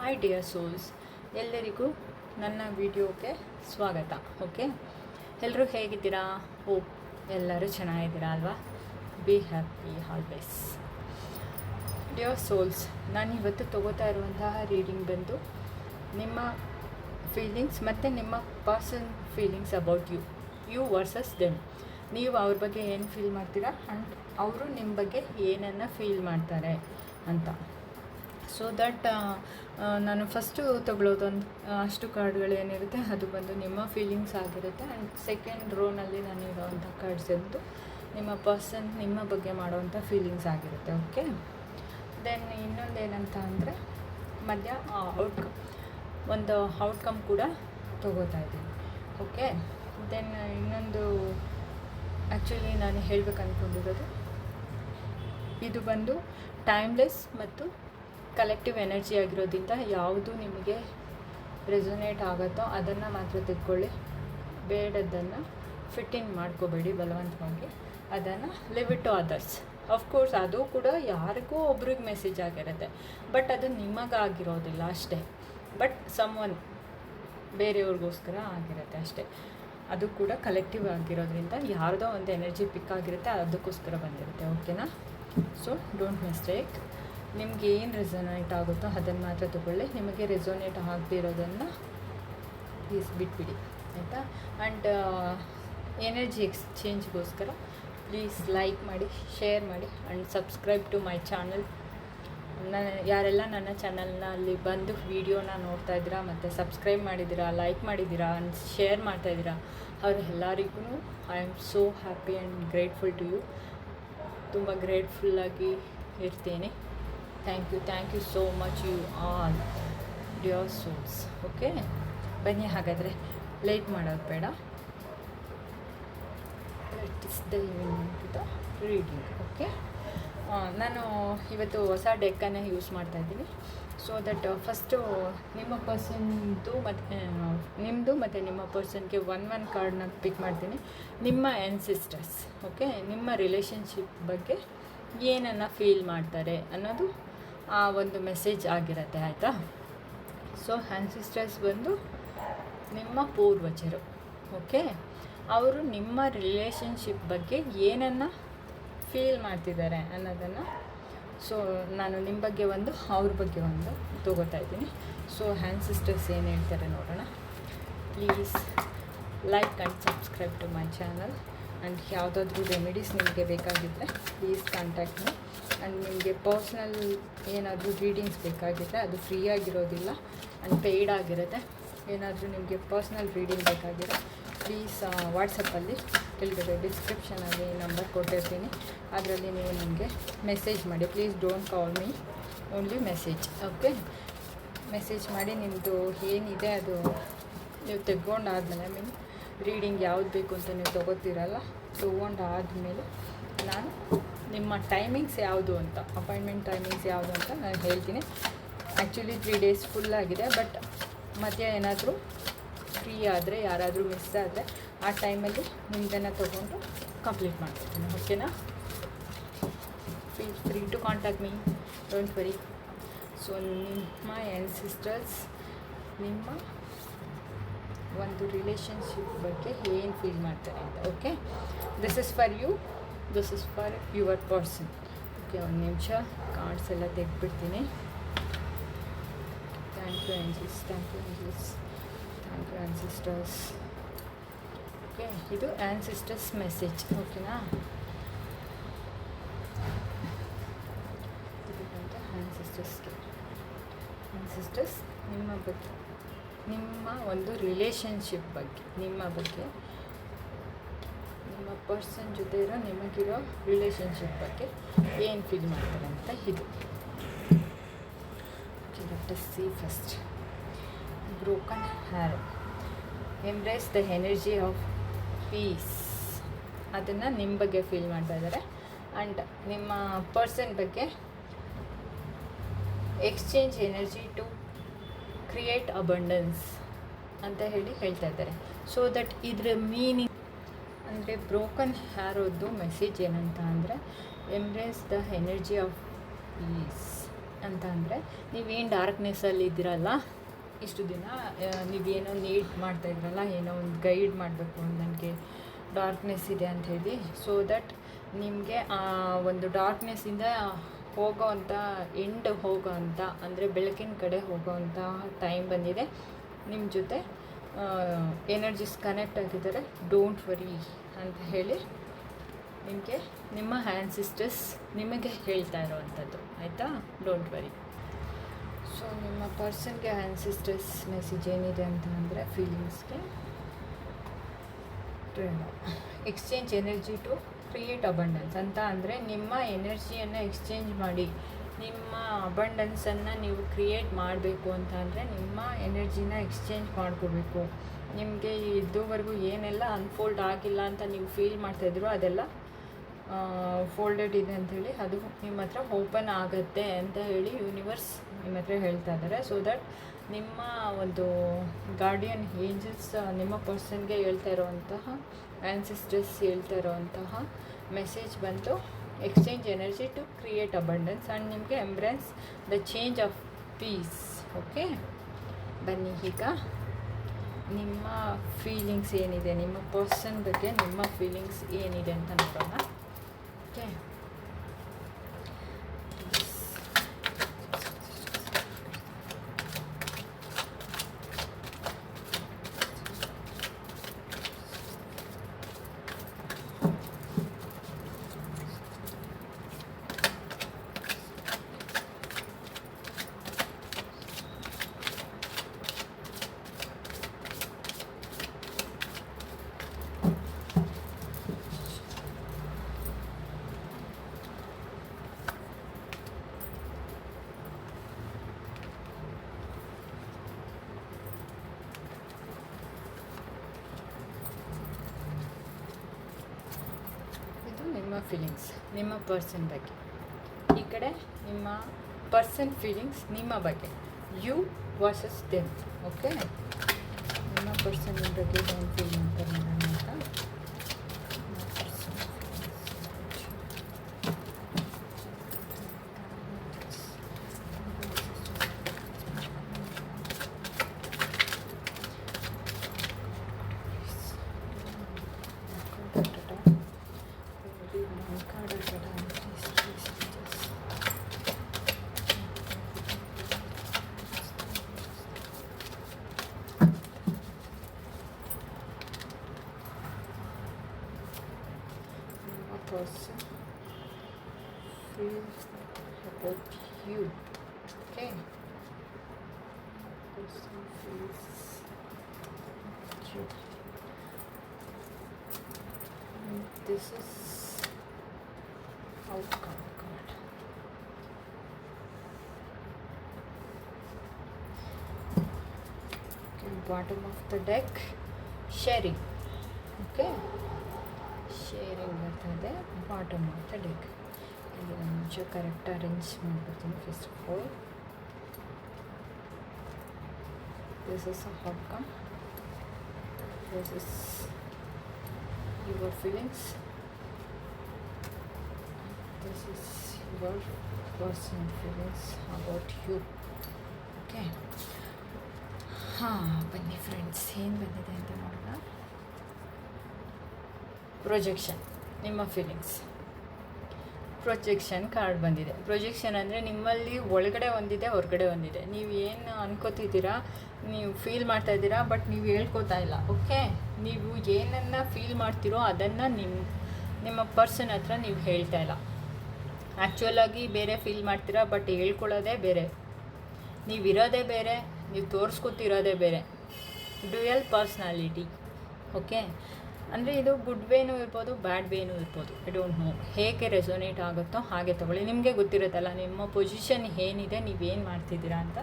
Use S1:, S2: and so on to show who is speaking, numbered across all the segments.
S1: Hi dear souls ಎಲ್ಲರಿಗೂ ನನ್ನ ವಿಡಿಯೋಗೆ ಸ್ವಾಗತ ಓಕೆ ಎಲ್ಲರೂ ಹೇಗಿದ್ದೀರಾ? ಓ ಎಲ್ಲರೂ ಚೆನ್ನಾಗಿದ್ದೀರಾ ಅಲ್ವಾ? Be happy always dear souls ನಾನು ಇವತ್ತು ತಗೋತಾ ಇರುವಂತಹ ರೀಡಿಂಗ್ ಬಂದು ನಿಮ್ಮ ಫೀಲಿಂಗ್ಸ್ ಮತ್ತು ನಿಮ್ಮ person feelings about you you versus them ನೀವು ಅವ್ರ ಬಗ್ಗೆ ಏನು ಫೀಲ್ ಮಾಡ್ತೀರಾ? ಆ್ಯಂಡ್ ಅವರು ನಿಮ್ಮ ಬಗ್ಗೆ ಏನನ್ನು ಫೀಲ್ ಮಾಡ್ತಾರೆ ಅಂತ. ಸೊ ದಟ್ ನಾನು ಫಸ್ಟು ತಗೊಳ್ಳೋದೊಂದು ಅಷ್ಟು ಕಾರ್ಡ್ಗಳು ಏನಿರುತ್ತೆ ಅದು ಬಂದು ನಿಮ್ಮ ಫೀಲಿಂಗ್ಸ್ ಆಗಿರುತ್ತೆ. ಆ್ಯಂಡ್ ಸೆಕೆಂಡ್ ರೋನಲ್ಲಿ ನಾನು ಇರೋವಂಥ ಕಾರ್ಡ್ಸ್ ಎಂದು ನಿಮ್ಮ ಪರ್ಸನ್ ನಿಮ್ಮ ಬಗ್ಗೆ ಮಾಡುವಂಥ ಫೀಲಿಂಗ್ಸ್ ಆಗಿರುತ್ತೆ ಓಕೆ ದೆನ್ ಇನ್ನೊಂದೇನಂತ ಅಂದರೆ, ಮಧ್ಯ ಔಟ್ಕಮ್ ಒಂದು ಔಟ್ಕಮ್ ಕೂಡ ತಗೋತಾ ಇದ್ದೀನಿ ಓಕೆ ದೆನ್ ಇನ್ನೊಂದು ಆ್ಯಕ್ಚುಲಿ ನಾನು ಹೇಳ್ಬೇಕು ಅಂದ್ಕೊಂಡಿರೋದು ಇದು ಬಂದು ಟೈಮ್ಲೆಸ್ ಮತ್ತು ಕಲೆಕ್ಟಿವ್ ಎನರ್ಜಿ ಆಗಿರೋದ್ರಿಂದ ಯಾವುದು ನಿಮಗೆ ರೆಸೊನೇಟ್ ಆಗುತ್ತೋ ಅದನ್ನು ಮಾತ್ರ ತೆಕ್ಕೊಳ್ಳಿ ಬೇಡದನ್ನು ಫಿಟ್ ಇನ್ ಮಾಡ್ಕೋಬೇಡಿ ಬಲವಂತವಾಗಿ. ಅದನ್ನು leave it to others of course ಅದು ಕೂಡ ಯಾರಿಗೂ ಒಬ್ರಿಗೆ ಮೆಸೇಜ್ ಆಗಿರುತ್ತೆ. ಬಟ್ ಅದು ನಿಮಗಾಗಿರೋದಿಲ್ಲ ಅಷ್ಟೇ. ಬಟ್ ಸಮ್ ಒನ್ ಬೇರೆಯವ್ರಿಗೋಸ್ಕರ ಆಗಿರುತ್ತೆ ಅಷ್ಟೇ. ಅದು ಕೂಡ ಕಲೆಕ್ಟಿವ್ ಆಗಿರೋದ್ರಿಂದ ಯಾರದೋ ಒಂದು ಎನರ್ಜಿ ಪಿಕ್ ಆಗಿರುತ್ತೆ, ಅದಕ್ಕೋಸ್ಕರ ಬಂದಿರುತ್ತೆ. ಓಕೆನಾ ಸೊ ಡೋಂಟ್ ಮಿಸ್ಟೇಕ್ ನಿಮ್ಗೆ ಏನು ರೆಸೊನೇಟ್ ಆಗುತ್ತೋ ಅದನ್ನು ಮಾತ್ರ ತಗೊಳ್ಳಿ. ನಿಮಗೆ ರೆಸೊನೇಟ್ ಆಗದಿರೋದನ್ನು ಪ್ಲೀಸ್ ಬಿಟ್ಬಿಡಿ, ಆಯಿತಾ? ಆ್ಯಂಡ್ ಎನರ್ಜಿ ಎಕ್ಸ್ಚೇಂಜ್ಗೋಸ್ಕರ ಪ್ಲೀಸ್ ಲೈಕ್ ಮಾಡಿ ಶೇರ್ ಮಾಡಿ and subscribe to my channel ನನ್ನ, ಯಾರೆಲ್ಲ ನನ್ನ ಚಾನಲ್ನಲ್ಲಿ ಬಂದು ವೀಡಿಯೋನ ನೋಡ್ತಾ ಇದ್ದೀರಾ ಮತ್ತು ಸಬ್ಸ್ಕ್ರೈಬ್ ಮಾಡಿದ್ದೀರಾ ಲೈಕ್ ಮಾಡಿದ್ದೀರಾ ಆ್ಯಂಡ್ ಶೇರ್ ಮಾಡ್ತಾಯಿದ್ದೀರಾ ಅವರೆಲ್ಲರಿಗೂ I am so happy and grateful to you ತುಂಬ ಗ್ರೇಟ್ಫುಲ್ಲಾಗಿ ಇರ್ತೀನಿ. Thank you thank you so much you all dear souls okay ಬನ್ನಿ ಹಾಗಾದರೆ ಲೇಟ್ ಮಾಡೋದು ಬೇಡ. Is the the reading okay ನಾನು ಇವತ್ತು ಹೊಸ ಡೆಕ್ಕನ್ನು ಯೂಸ್ ಮಾಡ್ತಾ ಇದ್ದೀನಿ. ಸೊ ದಟ್ ಫಸ್ಟು ನಿಮ್ಮ ಪರ್ಸನ್ದು ಮತ್ತು ನಿಮ್ಮದು ಮತ್ತು ನಿಮ್ಮ ಪರ್ಸನ್ಗೆ ಒನ್ ಒನ್ ಕಾರ್ಡ್ನ ಪಿಕ್ ಮಾಡ್ತೀನಿ. ನಿಮ್ಮ ಎನ್ಸಿಸ್ಟರ್ಸ್ ಓಕೆ ನಿಮ್ಮ ರಿಲೇಷನ್ಶಿಪ್ ಬಗ್ಗೆ ಏನನ್ನು ಫೀಲ್ ಮಾಡ್ತಾರೆ ಅನ್ನೋದು ಒಂದು ಮೆಸೇಜ್ ಆಗಿರುತ್ತೆ, ಆಯಿತಾ? ಸೊ ಆ್ಯನ್ಸಿಸ್ಟರ್ಸ್ ಬಂದು ನಿಮ್ಮ ಪೂರ್ವಜರು ಓಕೆ ಅವರು ನಿಮ್ಮ ರಿಲೇಷನ್ಶಿಪ್ ಬಗ್ಗೆ ಏನನ್ನು ಫೀಲ್ ಮಾಡ್ತಿದ್ದಾರೆ ಅನ್ನೋದನ್ನು ಸೊ ನಾನು ನಿಮ್ಮ ಬಗ್ಗೆ ಒಂದು, ಅವ್ರ ಬಗ್ಗೆ ಒಂದು ತಗೋತಾ ಇದ್ದೀನಿ. ಸೊ ಸಿಸ್ಟರ್ಸ್ ಏನು ಹೇಳ್ತಾರೆ ನೋಡೋಣ. Please like and subscribe to my channel and ಯಾವುದಾದ್ರೂ ರೆಮಿಡೀಸ್ ನಿಮಗೆ ಬೇಕಾಗಿದ್ದರೆ ಪ್ಲೀಸ್ ಕಾಂಟ್ಯಾಕ್ಟ್ ಮೀ ಆ್ಯಂಡ್ ನಿಮಗೆ ಪರ್ಸ್ನಲ್ ಏನಾದರೂ ರೀಡಿಂಗ್ಸ್ ಬೇಕಾಗಿದ್ದರೆ ಅದು ಫ್ರೀ ಆಗಿರೋದಿಲ್ಲ ಆ್ಯಂಡ್ ಪೇಯ್ಡ್ ಆಗಿರುತ್ತೆ. ಏನಾದರೂ ನಿಮಗೆ ಪರ್ಸ್ನಲ್ ರೀಡಿಂಗ್ ಬೇಕಾಗಿರೋ ಪ್ಲೀಸ್ ವಾಟ್ಸಪ್ಪಲ್ಲಿ ಕೆಳಗಡೆ ಡಿಸ್ಕ್ರಿಪ್ಷನಲ್ಲಿ ನಂಬರ್ ಕೊಟ್ಟಿರ್ತೀನಿ. ಅದರಲ್ಲಿ ನೀವು ನನಗೆ ಮೆಸೇಜ್ ಮಾಡಿ. Please don't call me only message okay message ಮಾಡಿ ನಿಮ್ಮದು ಏನಿದೆ ಅದು ನೀವು ತೆಗೊಂಡಾದ್ಮೇಲೆ ಐ ಮೀನ್ ರೀಡಿಂಗ್ ಯಾವ್ದು ಬೇಕು ಅಂತ ನೀವು ತೊಗೋತೀರಲ್ಲ, ತೊಗೊಂಡಾದ್ಮೇಲೆ ನಾನು ನಿಮ್ಮ ಟೈಮಿಂಗ್ಸ್ ಯಾವುದು ಅಂತ ಅಪಾಯಿಂಟ್ಮೆಂಟ್ ಟೈಮಿಂಗ್ಸ್ ಯಾವುದು ಅಂತ ನಾನು ಹೇಳ್ತೀನಿ. ಆ್ಯಕ್ಚುಲಿ ತ್ರೀ ಡೇಸ್ ಫುಲ್ ಆಗಿದೆ ಬಟ್ ಮಧ್ಯ ಏನಾದರೂ ಫ್ರೀ ಆದರೆ, ಯಾರಾದರೂ ಮಿಸ್ ಆದರೆ, ಆ ಟೈಮಲ್ಲಿ ನಿಮ್ಮದನ್ನು ತೊಗೊಂಡು ಕಂಪ್ಲೀಟ್ ಮಾಡ್ತೀನಿ ಓಕೆನಾ feel free to contact me don't worry so ನಿಮ್ಮ ಎನ್ ಸಿಸ್ಟರ್ಸ್ ನಿಮ್ಮ ಒಂದು ರಿಲೇಷನ್ಶಿಪ್ ಬಗ್ಗೆ ಏನು ಫೀಲ್ ಮಾಡ್ತಾರೆ ಅಂತ okay this is for you this is for your person okay ಒಂದು ನಿಮಿಷ. ಕಾರ್ಡ್ಸ್ ಎಲ್ಲ ತೆಗೆದ್ಬಿಡ್ತೀನಿ. Thank you angels thank you angels thank you ancestors okay ಇದು ಆ್ಯನ್ಸಿಸ್ಟರ್ಸ್ ಮೆಸೇಜ್ ಓಕೆನಾ ಆ್ಯನ್ಸಿಸ್ಟರ್ಸ್ಗೆ ಆ್ಯನ್ಸಿಸ್ಟರ್ಸ್ ನಿಮ್ಮ ಬಗ್ಗೆ, ನಿಮ್ಮ ಒಂದು ರಿಲೇಷನ್ಶಿಪ್ ಬಗ್ಗೆ, ನಿಮ್ಮ ಬಗ್ಗೆ. ಪರ್ಸನ್ ಜೊತೆ ಇರೋ ನಿಮಗಿರೋ ರಿಲೇಷನ್ಶಿಪ್ ಬಗ್ಗೆ ಏನು ಫೀಲ್ ಮಾಡ್ತಾರೆ ಅಂತ ಇದು. See first broken heart embrace the energy of peace. ಅದನ್ನು ನಿಮ್ಮ ಬಗ್ಗೆ ಫೀಲ್ ಮಾಡ್ತಾ ಇದ್ದಾರೆ ಆ್ಯಂಡ್ ನಿಮ್ಮ ಪರ್ಸನ್ ಬಗ್ಗೆ exchange energy to create abundance ಅಂತ ಹೇಳಿ ಹೇಳ್ತಾ ಇದ್ದಾರೆ ಸೊ ದಟ್ ಇದರ ಮೀನಿಂಗ್ ಅಂದರೆ ಬ್ರೋಕನ್ ಹ್ಯಾರೋದು ಮೆಸೇಜ್ ಏನಂತ ಅಂದರೆ embrace the energy of peace ಅಂತ ಅಂದರೆ, ನೀವೇನು ಡಾರ್ಕ್ನೆಸ್ಸಲ್ಲಿ ಇದ್ದೀರಲ್ಲ, ಇಷ್ಟು ದಿನ ನೀವೇನೋ ನೀಡ್ ಮಾಡ್ತಾ ಇದ್ರಲ್ಲ, ಏನೋ ಒಂದು ಗೈಡ್ ಮಾಡಬೇಕು ನನಗೆ ಡಾರ್ಕ್ನೆಸ್ ಇದೆ ಅಂತ ಹೇಳಿ ಸೊ ದಟ್ ನಿಮಗೆ ಒಂದು ಡಾರ್ಕ್ನೆಸ್ಸಿಂದ ಹೋಗೋ ಅಂಥ ಎಂಡ್ ಹೋಗೋ ಅಂಥ ಅಂದರೆ ಬೆಳಕಿನ ಕಡೆ ಹೋಗೋ ಅಂಥ ಟೈಮ್ ಬಂದಿದೆ. ನಿಮ್ಮ ಜೊತೆ ಎನರ್ಜಿಸ್ ಕನೆಕ್ಟ್ ಆಗಿದ್ದಾರೆ. ಡೋಂಟ್ ವರಿ ಅಂತ ಹೇಳಿ ನಿಮಗೆ ನಿಮ್ಮ ಹ್ಯಾಂಡ್ ಸಿಸ್ಟರ್ಸ್ ನಿಮಗೆ ಹೇಳ್ತಾ ಇರೋವಂಥದ್ದು, ಆಯಿತಾ? ಡೋಂಟ್ ವರಿ ಸೊ ನಿಮ್ಮ ಪರ್ಸನ್ಗೆ ಹ್ಯಾಂಡ್ ಸಿಸ್ಟರ್ಸ್ ಮೆಸೇಜ್ ಏನಿದೆ ಅಂತ ಅಂದರೆ ಫೀಲಿಂಗ್ಸ್ಗೆ exchange energy to create abundance ಅಂತ ಅಂದರೆ ನಿಮ್ಮ ಎನರ್ಜಿಯನ್ನು ಎಕ್ಸ್ಚೇಂಜ್ ಮಾಡಿ, ನಿಮ್ಮ ಅಬಂಡೆನ್ಸನ್ನು ನೀವು ಕ್ರಿಯೇಟ್ ಮಾಡಬೇಕು ಅಂತ ಅಂದರೆ ನಿಮ್ಮ ಎನರ್ಜಿನ ಎಕ್ಸ್ಚೇಂಜ್ ಮಾಡ್ಕೋಬೇಕು ನಿಮಗೆ ಇದುವರೆಗೂ ಏನೆಲ್ಲ ಅನ್ಫೋಲ್ಡ್ ಆಗಿಲ್ಲ ಅಂತ ನೀವು ಫೀಲ್ ಮಾಡ್ತಾಯಿದ್ರು ಅದೆಲ್ಲ ಫೋಲ್ಡೆಡ್ ಇದೆ ಅಂಥೇಳಿ ಅದು ನಿಮ್ಮ ಹತ್ರ ಓಪನ್ ಆಗುತ್ತೆ ಅಂತ ಹೇಳಿ ಯೂನಿವರ್ಸ್ ನಿಮ್ಮ ಹತ್ರ ಹೇಳ್ತಾ ಇದ್ದಾರೆ. ಸೊ ದಟ್ ನಿಮ್ಮ ಒಂದು ಗಾರ್ಡಿಯನ್ ಏಂಜಲ್ಸ್ ನಿಮ್ಮ ಪರ್ಸನ್ಗೆ ಹೇಳ್ತಾ ಇರೋವಂತಹ ಆ್ಯನ್ಸಿಸ್ಟರ್ಸ್ ಹೇಳ್ತಾ ಇರೋವಂತಹ ಮೆಸೇಜ್ ಬಂತು exchange energy to create abundance and ನಿಮಗೆ embrace the change of peace okay ಬನ್ನಿ ಈಗ. ನಿಮ್ಮ ಫೀಲಿಂಗ್ಸ್ ಏನಿದೆ? ನಿಮ್ಮ ಪರ್ಸನ್ ಬಗ್ಗೆ ನಿಮ್ಮ ಫೀಲಿಂಗ್ಸ್ ಏನಿದೆ ಅಂತ ನೋಡೋಣ. ಓಕೆ ಇದು ನಿಮ್ಮ ಫೀಲಿಂಗ್ಸ್ ನಿಮ್ಮ ಪರ್ಸನ್ ಬಗ್ಗೆ. ಈ ಕಡೆ ನಿಮ್ಮ ಪರ್ಸನ್ ಫೀಲಿಂಗ್ಸ್ ನಿಮ್ಮ ಬಗ್ಗೆ. ಯು ವರ್ಸಸ್ ದೆಮ್ ಓಕೆ ನಿಮ್ಮ ಪರ್ಸನ್ ಬಗ್ಗೆ ಏನು ಫೀಲ್ ಮಾಡ್ತಾರೆ And this is outcome card. Okay, bottom of the deck, sharing. Okay. Sharing ಬರ್ತದೆ ಬಾಟಮ್ ಆಫ್ ದ ಡೆಕ್ ಇಲ್ಲಿ ಒಂದು ನಿಮಿಷ ಕರೆಕ್ಟ್ ಅರೇಂಜ್ ಮಾಡ್ಕೊಡ್ತೀನಿ first of all this is a outcome this is your feelings this is your personal feelings about you okay ಹಾಂ, ಬನ್ನಿ friends ಏನು ಬಂದಿದೆ ಅಂತ ನೋಡೋಣ. ಪ್ರೊಜೆಕ್ಷನ್ ನಿಮ್ಮ ಫೀಲಿಂಗ್ಸ್ ಪ್ರೊಜೆಕ್ಷನ್ ಕಾರ್ಡ್ ಬಂದಿದೆ. ಪ್ರೊಜೆಕ್ಷನ್ ಅಂದರೆ ನಿಮ್ಮಲ್ಲಿ ಒಳಗಡೆ ಒಂದಿದೆ, ಹೊರಗಡೆ ಒಂದಿದೆ. ನೀವು ಏನು ಅನ್ಕೋತಿದ್ದೀರಾ, ನೀವು ಫೀಲ್ ಮಾಡ್ತಾ ಇದ್ದೀರಾ ಬಟ್ ನೀವು ಹೇಳ್ಕೋತಾ ಇಲ್ಲ. ಓಕೆ ನೀವು ಏನನ್ನು ಫೀಲ್ ಮಾಡ್ತೀರೋ ಅದನ್ನು ನಿಮ್ಮ ನಿಮ್ಮ ಪರ್ಸನ್ ಹತ್ರ ನೀವು ಹೇಳ್ತಾ ಇಲ್ಲ. ಆ್ಯಕ್ಚುಲಾಗಿ ಬೇರೆ ಫೀಲ್ ಮಾಡ್ತೀರಾ, ಬಟ್ ಹೇಳ್ಕೊಳ್ಳೋದೇ ಬೇರೆ. ನೀವು ಬೇರೆ, ನೀವು ತೋರಿಸ್ಕೊತಿರೋದೇ ಬೇರೆ. Dual personality, okay? ಅಂದರೆ ಇದು ಗುಡ್ ವೇನೂ ಇರ್ಬೋದು, ಬ್ಯಾಡ್ ವೇನೂ ಇರ್ಬೋದು. ಐ ಡೋಂಟ್ ನೋ ಹೇಗೆ ರೆಸೊನೇಟ್ ಆಗುತ್ತೋ ಹಾಗೆ ತೊಗೊಳ್ಳಿ. ನಿಮಗೆ ಗೊತ್ತಿರುತ್ತಲ್ಲ, ನಿಮ್ಮ ಪೊಸಿಷನ್ ಏನಿದೆ, ನೀವೇನು ಮಾಡ್ತಿದ್ದೀರಾ ಅಂತ.